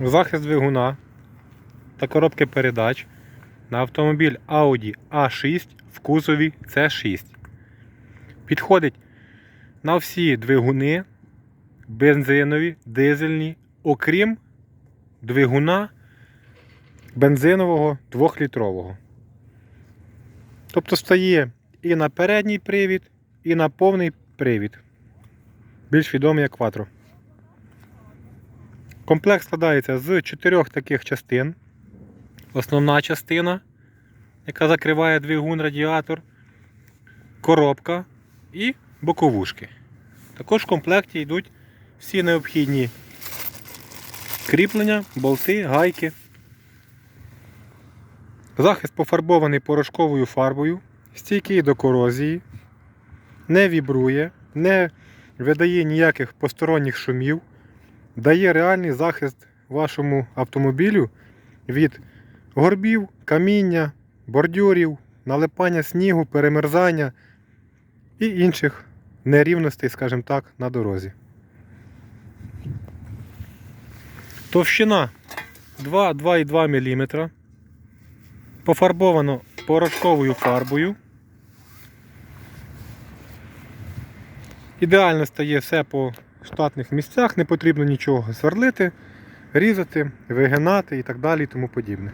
захист двигуна та коробки передач на автомобіль Audi A6 в кузові C6. Підходить на всі двигуни бензинові, дизельні, окрім двигуна бензинового 2-літрового. Тобто стає і на передній привід, і на повний привід. Більш відомий як Quattro. Комплект складається з чотирьох таких частин. Основна частина, яка закриває двигун, радіатор, коробка і боковушки. Також в комплекті йдуть всі необхідні кріплення, болти, гайки. Захист пофарбований порошковою фарбою, стійкий до корозії, не вібрує, не видає ніяких посторонніх шумів, дає реальний захист вашому автомобілю від горбів, каміння, бордюрів, налипання снігу, перемерзання і інших нерівностей, скажімо так, на дорозі. Товщина 2-2,2 мм. Пофарбовано порошковою фарбою. Ідеально стає все по штатних місцях, не потрібно нічого сверлити, різати, вигинати і так далі і тому подібне.